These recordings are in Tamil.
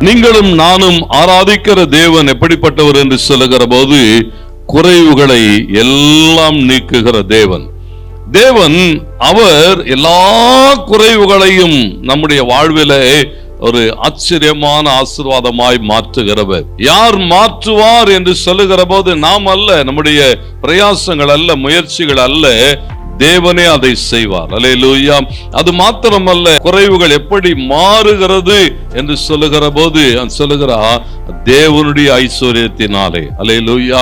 நீங்களும் நானும் ஆராதிக்கிற தேவன் எப்படிப்பட்டவர் என்று சொல்லுகிற போது குறைவுகளை எல்லாம் நீக்குகிற தேவன். தேவன் அவர் எல்லா குறைவுகளையும் நம்முடைய வாழ்வில ஒரு ஆச்சரியமான ஆசீர்வாதமாய் மாற்றுகிறவர். யார் மாற்றுவார் என்று சொல்லுகிற போது நாம் அல்ல நம்முடைய பிரயாசங்கள் அல்ல முயற்சிகள் அல்ல தேவனே அதை செய்வார். அல்லேலூயா. அது மாத்திரமல்ல குறைவுகள் எப்படி மாறுகிறது என்று சொல்லுகிற போது சொல்லுகிறா தேவனுடைய ஐஸ்வர்யத்தினாலே. அல்லேலூயா.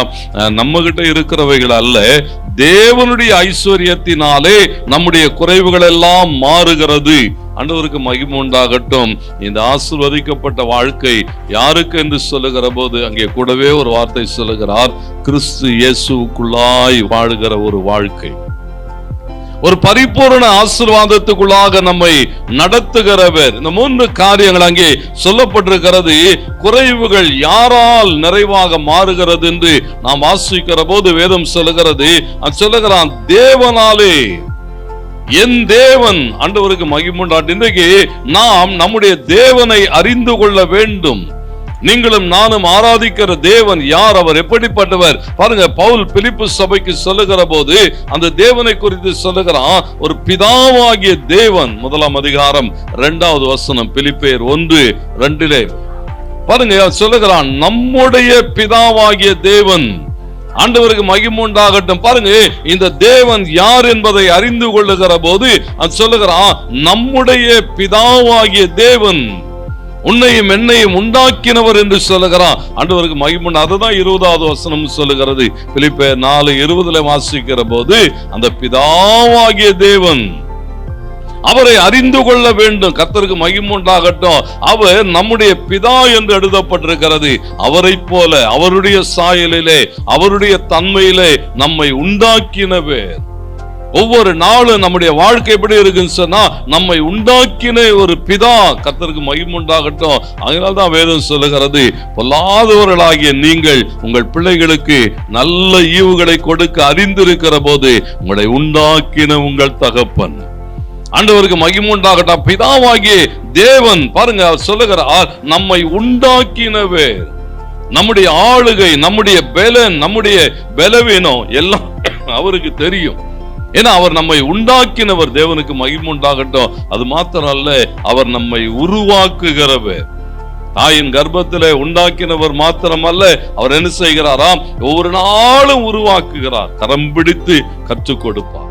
நம்ம கிட்ட இருக்கிறவைகள் அல்ல தேவனுடைய ஐஸ்வர்யத்தினாலே நம்முடைய குறைவுகள் எல்லாம் மாறுகிறது. ஆண்டவருக்கு மகிமை உண்டாகட்டும். இந்த ஆசிர்வதிக்கப்பட்ட வாழ்க்கை யாருக்கு என்று சொல்லுகிற போது அங்கே கூடவே ஒரு வார்த்தை சொல்லுகிறார் கிறிஸ்து இயேசுக்குள்ளாய் வாழ்கிற ஒரு வாழ்க்கை. ஒரு பரிபூரண ஆசிர்வாதத்துக்குள்ளாக நம்மை நடத்துகிறவர். இந்த மூன்று காரியங்கள் அங்கே சொல்லப்பட்டிருக்கிறது. குறைவுகள் யாரால் நிறைவாக மாறுகிறது என்று நாம் வாசிக்கிற போது வேதம் சொல்லுகிறது. அது சொல்லுகிறான் தேவனாலே என் தேவன் அண்டவருக்கு மகிமுண்டாட்டு இன்றைக்கு நாம் நம்முடைய தேவனை அறிந்து கொள்ள வேண்டும். நீங்களும் நானும் ஆராதிக்கிற தேவன் யார்? அவர் எப்படிப்பட்டவர்? பாருங்க பவுல் பிலிப்பு சபைக்கு சொல்லுகிற போது அந்த தேவனை குறித்து சொல்லுகிறான் ஒரு பிதாவாகிய தேவன். முதலாம் அதிகாரம் இரண்டாவது வசனம் பிலிப்பேர் ஒன்று ரெண்டிலே பாருங்க சொல்லுகிறான் நம்முடைய பிதாவாகிய தேவன். ஆண்டவருக்கு மகிமுண்டாகட்டும் பாருங்க இந்த தேவன் யார் என்பதை அறிந்து கொள்ளுகிற போது அது சொல்லுகிறான் நம்முடைய பிதாவாகிய தேவன். உன்னையும் என்னையும் உண்டாக்கினவர் என்று சொல்லுகிறான். ஆண்டவருக்கு மகிமன் அதுதான் இருபதாவது வசனம் சொல்லுகிறது. பிலிப்ப நாலு இருபதுல வாசிக்கிற போது அந்த பிதாவாகிய தேவன் அவரை அறிந்து கொள்ள வேண்டும். கத்தருக்கு மகிமுண்டாகட்டும் அவர் நம்முடைய பிதா என்று எழுதப்பட்டிருக்கிறது. அவரை போல அவருடைய சாயலிலே அவருடைய தன்மையிலே நம்மை உண்டாக்கினவர். ஒவ்வொரு நாளும் நம்முடைய வாழ்க்கை எப்படி இருக்குன்னு சொன்னா நம்மை உண்டாக்கின ஒரு பிதா கத்தருக்கு மகிமுண்டாகட்டும் அதனால தான் வேதம் சொல்லுகிறது பொல்லாதவர்களாகிய நீங்கள் உங்கள் பிள்ளைகளுக்கு நல்ல ஈவுகளை கொடுக்க அறிந்திருக்கிற போது உங்களை உண்டாக்கின உங்கள் தகப்பன். ஆண்டவருக்கு மகிமுண்டாகட்டும் பிதாவாகிய தேவன் பாருங்க அவர் சொல்லுகிறார் நம்மை உண்டாக்கினவே நம்முடைய ஆளுகை நம்முடைய பலன் நம்முடைய பலவீனம் எல்லாம் அவருக்கு தெரியும். ஏன்னா அவர் நம்மை உண்டாக்கினவர் தேவனுக்கு மகிமுண்டாகட்டும் அது மாத்திரம் அல்ல அவர் நம்மை உருவாக்குகிறவர். தாயின் கர்ப்பத்திலே உண்டாக்கினவர் மாத்திரமல்ல அவர் என்ன செய்கிறாராம்? ஒவ்வொரு நாளும் உருவாக்குகிறார். கரம் பிடித்து கற்றுக் கொடுப்பார்.